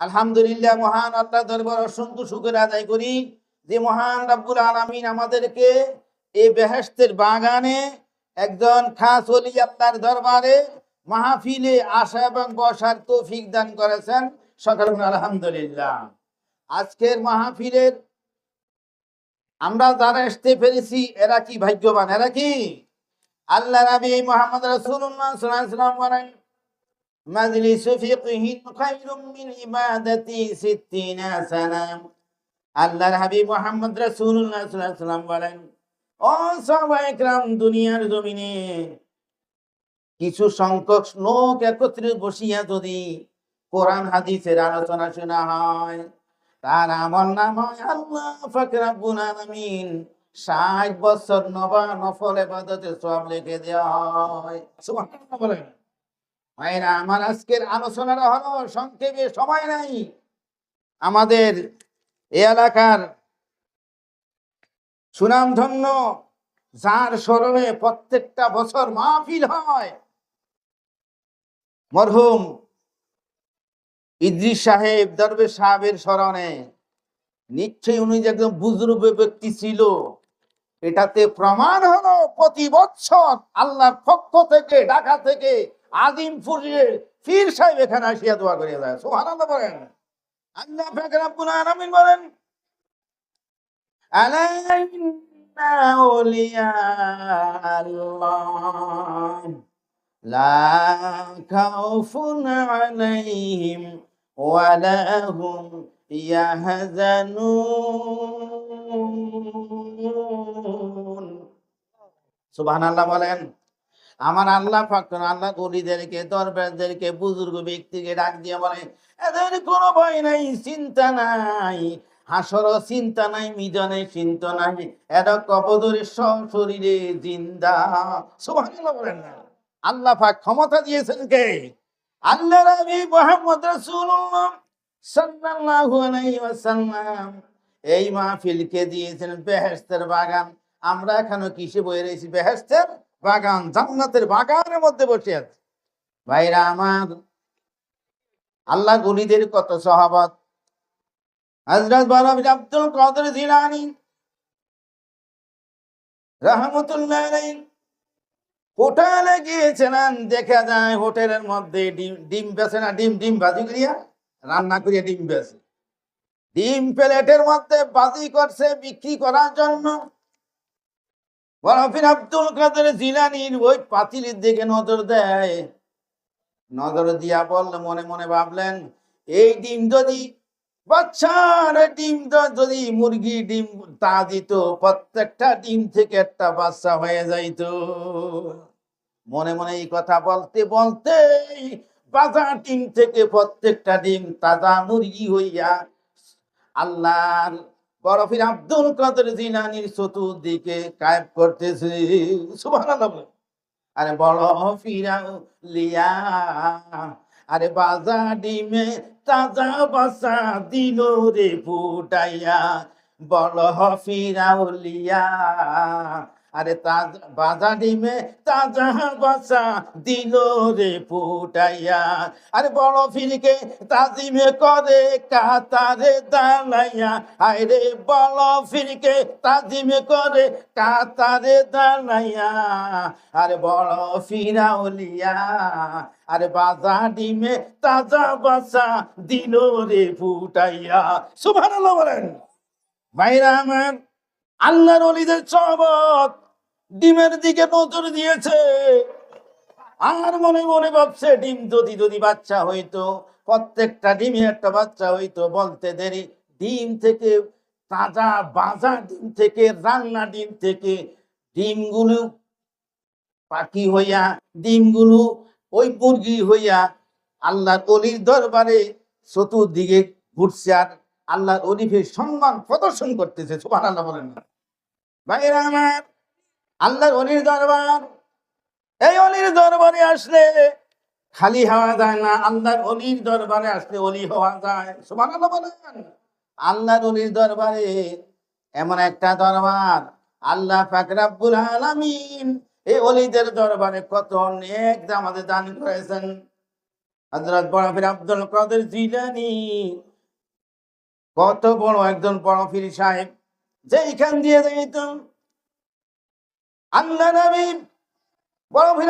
আলহামদুলিল্লাহ, মহান আল্লাহ দরবার অসংখ্য আদায় করি যে মহান আমাদেরকে এই বাগানে একজন খাস ওলি দরবারে মাহফিলে আসা এবং বসার তৌফিক দান করেছেন। সকাল আলহামদুলিল্লাহ। আজকের মাহফিলের আমরা যারা আসতে পেরেছি, এরা কি ভাগ্যবান? এরা কি? আল্লাহ নবী মুহাম্মদ রাসূলুল্লাহ সাল্লাল্লাহু আলাইহি ওয়াসাল্লাম বলেন মাজলিস ফিকহিন খায়রুম মিন ইবাদাতি 60 সানা আল্লাহর হাবিব মুহাম্মদ রাসূলুল্লাহ সাল্লাল্লাহু আলাইহি ওয়াসাল্লাম বলেন ও সাহাবায়ে کرام দুনিয়ার জমিনে কিছু সংখ্যক লোক একত্রে বসিয়া যদি কোরআন হাদিসের আলোচনা শোনা হয় তার আমল নাম হয় আল্লাহ ফাকরাবুল আলামিন ষাট বছর নবা নফল এবাদতে সব লিখে দেওয়া হয়। বলেন। ভাইরা আমার আজকের আলোচনাটা হলো সংক্ষেপে সময় নাই। আমাদের এ এলাকার সুনামধন্য যার স্মরণে প্রত্যেকটা বছর মাহফিল হয়। মরহুম ইদ্রিস সাহেব দরবেশ সাহেবের স্মরণে নিশ্চয়ই উনি যে একজন বুজুর্গ ব্যক্তি ছিল। এটাতে প্রমাণ হলো প্রতি বছর আল্লাহর পক্ষ থেকে, ঢাকা থেকে আজিমপুরের ফির সাহেব এখানে আসিয়া দোয়া করে যায়। সুবহানাল্লাহ বলেন। আল্লাহ বলেন আল্লাহ, লা সুবহানাল্লাহ বলেন, আমার আল্লাহ আল্লাহ গরিদেরকে দরবারদেরকে বুজুর্গ ব্যক্তিকে ডাক দিয়ে বলে, এদের কোনো ভয় নাই, চিন্তা নাই, হাসর চিন্তা নাই, মিজানে চিন্তা নাই, এরা কবদরে শরীরে জিন্দা। বলেন না। আল্লাহ পাক ক্ষমতা দিয়েছেন কে? আল্লাহ রাসূলুল্লাহ সাল্লাল্লাহু আলাইহি ওয়াসাল্লাম। এই মাহফিলকে দিয়েছেন বেহেশতের বাগান? আমরা এখনও কিসে বয়ে রয়েছি? বেহেশতের বাগান, জান্নাতের বাগানের মধ্যে বসে আছি। ভাইরা আমার, আল্লাহ গলিদের কত সহাবত। হযরত বারাবি আব্দুল কাদের জিলানী রাহমাতুল্লাহ হোটেলে গিয়েছিলেন। দেখা যায় হোটেলের মধ্যে ডিম ডিম বেছে না, ডিম ডিম ভাজি করিয়া রান্না করিয়া ডিম বেছে। ডিম প্লেটের মধ্যে বাজি করছে বিক্রি করার জন্য। বরফির আব্দুল কাদের জিলানির ওই পাতিলের দিকে নজর দেয়। নজর দিয়া বললে, মনে মনে ভাবলেন, এই ডিম যদি, বাচ্চার ডিম যদি মুরগি ডিম তা দিত, প্রত্যেকটা ডিম থেকে একটা বাচ্চা হয়ে যাইতো। মনে মনে এই কথা বলতে বলতে বাজার ডিম থেকে প্রত্যেকটা ডিম তাজা মুরগি হইয়া আল্লাহর বরফির আব্দুল কাদের জিনানির চতুর্দিকে কায়েব করতেছে। আরে বড় ফিরাও লিয়া আরে বাজা ডিমে তাজা বাসা দিল রে ফুটাইয়া। বড় ফিরাও লিয়া আরে বাজা ডিমে তাজা বাসা দিল রে ফুটাইয়া। আরে বড় ফিরকে তাজিমে করে কাতারে দালাইয়া। আরে বড় ফিরকে তাজিমে করে কাতারে দালাইয়া। আরে বড় ফিরাউলিয়া, আরে বাজা ডিমে তাজা বাসা দিল রে ফুটাইয়া। সুবহানাল্লাহ বলেন। ভাইরা আমার আল্লাহর অলিদের চবত ডিমের দিকে নজর দিয়েছে। আর মনে মনে ভাবছে, ডিম যদি যদি বাচ্চা হইতো, প্রত্যেকটা ডিমে একটা বাচ্চা হইতো, বলতে দেরি। ডিম থেকে তাজা বাজা ডিম থেকে, রান্না ডিম থেকে ডিমগুলো পাখি হইয়া, ডিমগুলো ওই মুরগি হইয়া আল্লাহর অলির দরবারে চতুর্দিকে ঘুরছে আর আল্লাহর অলিফের সম্মান প্রদর্শন করতেছে আল্লাহ বলেন না। ভাইরা আমার, আল্লাহর অলির দরবার। এই অলির দরবারে আসলে খালি হওয়া যায় না, আল্লাহর অলির দরবারে আসলে অলি হওয়া যায়। সুবহানাল্লাহ বলেন। আল্লাহর অলির দরবারে এমন একটা দরবার, আল্লাহ পাক রাব্বুল আলামিন এই অলিদের দরবারে কত অনেক আমাদের দান করেছেন। হযরত বড় আব্দুল কাদের জিলানী, কত বড় একজন বড় পীর সাহেব। যেইখান দিয়ে যাইত আল্লাহ নবী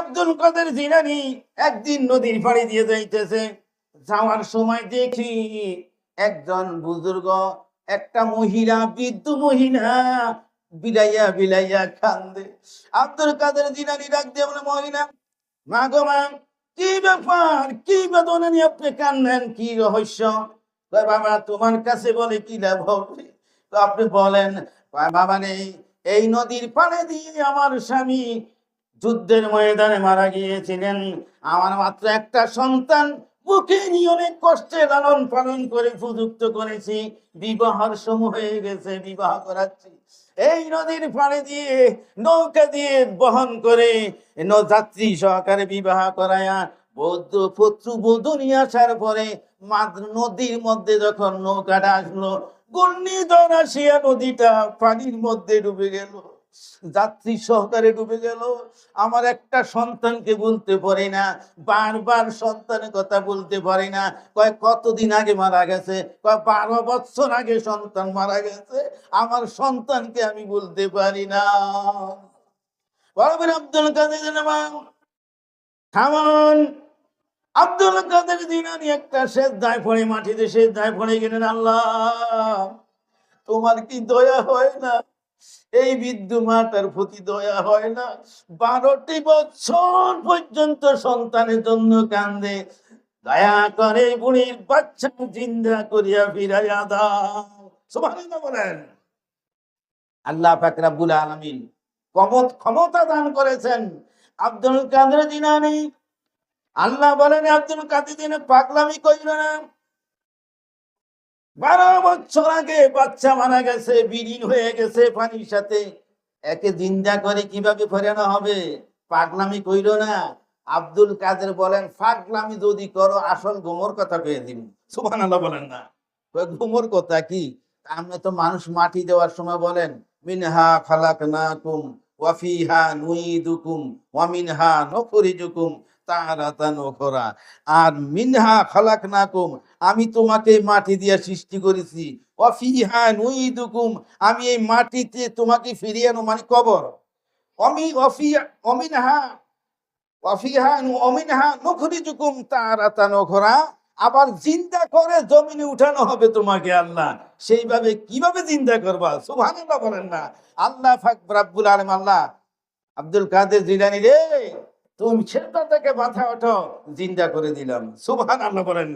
আব্দুল কাদের জিলানী একদিন নদীর পাড়ি দিয়ে যাইতেছে। যাওয়ার সময় দেখি একজন বুজুর্গ, একটা মহিলা, বৃদ্ধ মহিলা বিলাইয়া বিলাইয়া কান্দে। আব্দুল কাদের জিলানী ডাক দিয়ে বলে, মহিলা, মা গো মা, কি ব্যাপার? কি বেদনা নিয়ে আপনি কান্দেন? কি রহস্য? বাবা, তোমার কাছে বলে কি লাভ হবে? তো আপনি বলেন বাবা নেই, এই নদীর পানে দিয়ে আমার স্বামী যুদ্ধের ময়দানে মারা গিয়েছিলেন। আমার মাত্র একটা সন্তান, বুকে নিয়ে অনেক কষ্টে লালন পালন করে উপযুক্ত করেছি। বিবাহর সময় হয়ে গেছে, বিবাহ করাচ্ছি। এই নদীর পাড়ে দিয়ে নৌকা দিয়ে বহন করে যাত্রী সহকারে বিবাহ করায়া বৌদ্ধ পুত্র বধূ নিয়ে আসার পরে নদীর মধ্যে যখন নৌকাটা আসলো ঘূর্ণিঝড় আসিয়া নদীটা পানির মধ্যে ডুবে গেল। যাত্রী সহকারে ডুবে গেল। আমার একটা সন্তানকে বলতে পারি না, বারবার সন্তানের কথা বলতে পারি না। কয়, কতদিন আগে মারা গেছে? কয়, বারো বছর আগে সন্তান মারা গেছে। আমার সন্তানকে আমি বলতে পারি না। বরাবর আব্দুল কাদের থামান। আব্দুল কাদের দিনানি একটা শেষ দায় পড়ে মাটিতে, শেষ দায় পড়ে গেলেন আল্লাহ তোমার কি দয়া হয় না? এই বৃদ্ধ মাতার প্রতি দয়া হয় না? বারোটি বছর পর্যন্ত সন্তানের জন্য কান্দে। দয়া করে বুড়ির বাচ্চা জিন্দা করিয়া ফিরাইয়া দাও। বলেন। আল্লাহ পাক রাব্বুল আলামিন কমত ক্ষমতা দান করেছেন। আব্দুল কাদের জিনানি আল্লাহ বলেন আব্দুল দিনে পাগলামি কইল না। বারো বছর আগে বাচ্চা মারা গেছে, বিলীন হয়ে গেছে পানির সাথে। একে জিন্দা করে কীভাবে ফেরানো হবে? পাগলামি কইল না। আব্দুল কাদের বলেন, পাগলামি যদি করো, আসল গোমর কথা পেয়ে দিব। সুবান বলেন না। গোমর কথা কি? আপনি তো মানুষ মাটি দেওয়ার সময় বলেন, মিনহা খালাক না কুম ওয়াফিহা নুইদুকুম ওয়ামিনহা নখরিজুকুম। তারাতান ওখরা। আর মিনহা খালাক না কুম আমি তোমাকে মাটি দিয়ে সৃষ্টি করেছি। অফিহা আমি এই মাটিতে তোমাকে ফিরিয়ে আনো মানে কবর। অমি অফিয়া অমিনহা, অফিহা অমিনহা ওখরা। আবার জিন্দা করে জমিনে উঠানো হবে তোমাকে আল্লাহ। সেইভাবে কীভাবে জিন্দা করবা? সুবহানাল্লাহ বলেন না। আল্লাহ ফাক আলামিন, আল্লাহ আব্দুল কাদের জিলানি রে। তুমি সেটা থেকে মাথা ওঠো জিন্দা করে দিলাম। সুবহান আল্লাহ বলেন।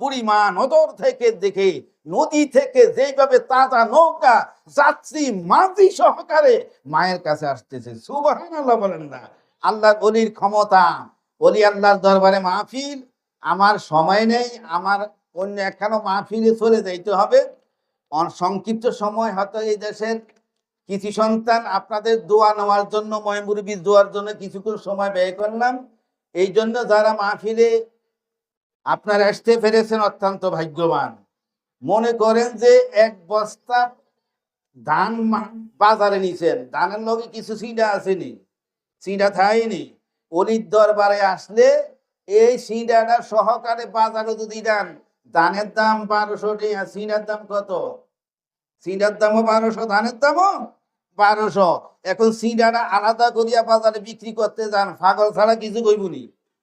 বুড়ি মা নদর থেকে দেখে, নদী থেকে যেভাবে তাজা নৌকা, যাত্রী, মাঝি সহকারে মায়ের কাছে আসতেছে। সুবহান আল্লাহ বলেন না। আল্লাহর অলির ক্ষমতা। অলি আল্লাহর দরবারে মাহফিল। আমার সময় নেই, আমার অন্য একখানো মাহফিলে চলে যাইতে হবে। সংক্ষিপ্ত সময় হয়তো এই দেশের কিছু সন্তান আপনাদের দোয়া নেওয়ার জন্য ময়মুরবির দোয়ার জন্য কিছুক্ষণ সময় ব্যয় করলাম। এই জন্য যারা মাহফিলে আপনারা আসতে পেরেছেন অত্যন্ত ভাগ্যবান। মনে করেন যে এক বস্তা ধান বাজারে নিছেন। ধানের লগে কিছু সিডা আসেনি, সিডা থাইনি অলির দরবারে আসলে এই সিডাটা সহকারে বাজারে যদি দেন, ধানের দাম বারোশো টাকা, সিডার দাম কত? সিডার দামও বারোশো, ধানের দামও বারোশো। এখন সিডাটা আলাদা করিয়া বাজারে বিক্রি করতে যান পাগল ছাড়া কিছু কইবনি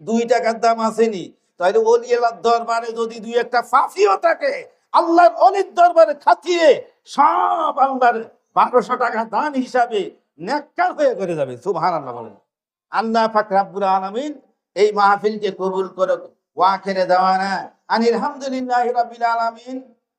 দুই টাকার দাম আসেনি। তাইলে অলিয়ালার দরবারে যদি দুই একটা ফাফিও থাকে, আল্লাহর অলির দরবারে খাতিয়ে সব আল্লাহর বারোশো টাকা দান হিসাবে নেককার হয়ে করে যাবে সুবহান আল্লাহ বলেন। আল্লাহ পাক রাব্বুল আলামিন এই মাহফিলকে কবুল করুক ওয়াখিরে দাওয়ানা আনিল হামদুলিল্লাহি রাব্বিল আলামিন।